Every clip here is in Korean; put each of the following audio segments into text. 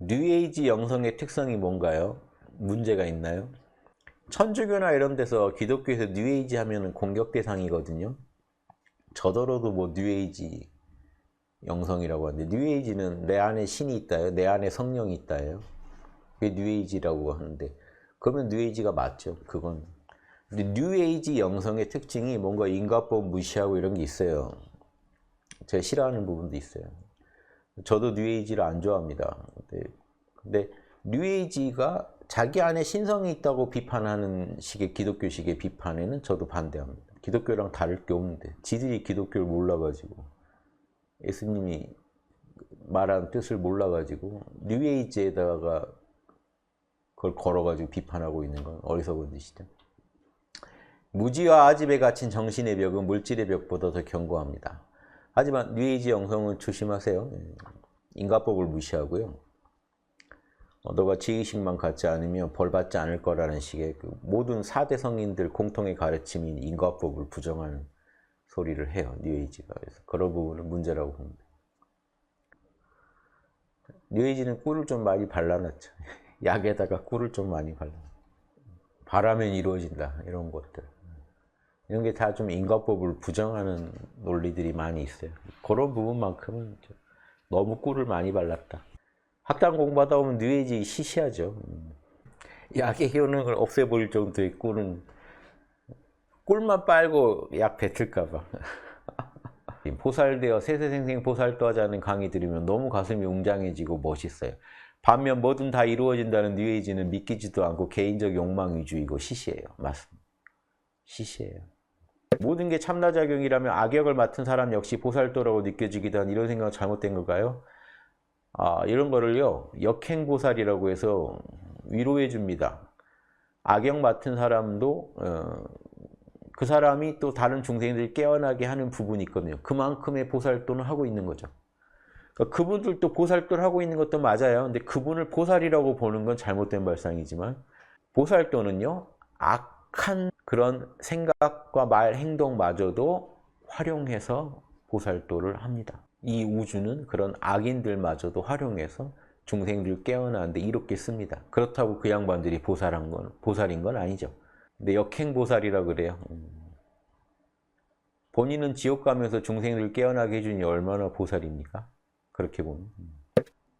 뉴에이지 영성의 특성이 뭔가요? 문제가 있나요? 천주교나 이런 데서 기독교에서 뉴에이지 하면은 공격 대상이거든요. 저더러도 뭐 뉴에이지 영성이라고 하는데 뉴에이지는 내 안에 신이 있다요. 내 안에 성령이 있다요. 그게 뉴에이지라고 하는데 그러면 뉴에이지가 맞죠. 그건. 근데 뉴에이지 영성의 특징이 뭔가 인과법 무시하고 이런 게 있어요. 제가 싫어하는 부분도 있어요. 저도 뉴에이지를 안 좋아합니다. 근데, 근데 뉴에이지가 자기 안에 신성이 있다고 비판하는 식의 기독교식의 비판에는 저도 반대합니다. 기독교랑 다를 게 없는데 지들이 기독교를 몰라가지고 예수님이 말한 뜻을 몰라가지고 뉴에이지에다가 그걸 걸어가지고 비판하고 있는 건 어리석은 짓이죠. 무지와 아집에 갇힌 정신의 벽은 물질의 벽보다 더 견고합니다. 하지만 뉴에이지 영성은 조심하세요. 예. 인과법을 무시하고요. 어, 너가 지의식만 갖지 않으면 벌 받지 않을 거라는 식의 그 모든 4대 성인들 공통의 가르침인 인과법을 부정하는 소리를 해요. 뉴에이지가. 그래서 그런 부분은 문제라고 봅니다. 뉴에이지는 꿀을 좀 많이 발라놨죠. 약에다가 꿀을 좀 많이 발라. 바라면 이루어진다. 이런 것들. 이런 게 다 좀 인과법을 부정하는 논리들이 많이 있어요. 그런 부분만큼은 좀 너무 꿀을 많이 발랐다. 학당 공부하다 보면 뉴에이지 시시하죠. 음. 약의 효능을 없애버릴 정도의 꿀은 꿀만 빨고 약 뱉을까봐. 보살되어 세세생생 보살도 하자는 강의 들으면 너무 가슴이 웅장해지고 멋있어요. 반면 뭐든 다 이루어진다는 뉴에이지는 믿기지도 않고 개인적 욕망 위주이고 시시해요. 맞습니다. 시시해요. 모든 게 참나작용이라면 악역을 맡은 사람 역시 보살도라고 느껴지기도 한 이런 생각 잘못된 걸까요? 아, 이런 거를요, 역행보살이라고 해서 위로해 줍니다. 악역 맡은 사람도, 어, 그 사람이 또 다른 중생들 깨어나게 하는 부분이 있거든요. 그만큼의 보살도는 하고 있는 거죠. 그러니까 그분들도 보살도를 하고 있는 것도 맞아요. 근데 그분을 보살이라고 보는 건 잘못된 발상이지만, 보살도는요, 악한 그런 생각과 말, 행동마저도 활용해서 보살도를 합니다. 이 우주는 그런 악인들마저도 활용해서 중생들 깨어나는데 이롭게 씁니다. 그렇다고 그 양반들이 보살한 건, 보살인 건 아니죠. 근데 역행 보살이라 그래요. 음. 본인은 지옥 가면서 중생들 깨어나게 해주니 얼마나 보살입니까? 그렇게 보면.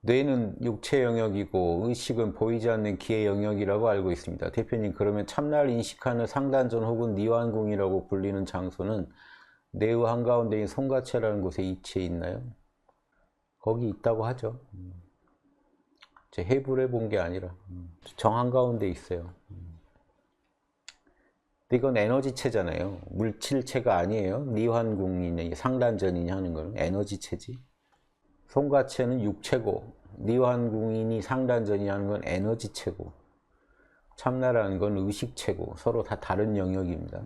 음. 뇌는 육체 영역이고 의식은 보이지 않는 기의 영역이라고 알고 있습니다. 대표님 그러면 참나를 인식하는 상단전 혹은 니완궁이라고 불리는 장소는 뇌의 한가운데인 송가체라는 곳에 위치해 있나요? 거기 있다고 하죠. 음. 제 해부를 본게 아니라 음. 정 한가운데 있어요. 이건 에너지체잖아요. 물질체가 아니에요. 니환궁이냐 상단전이냐 하는 거는 에너지체지. 송가체는 육체고 니환궁인이 상단전이 하는 건 에너지체고 참나라는 건 의식체고 서로 다 다른 영역입니다.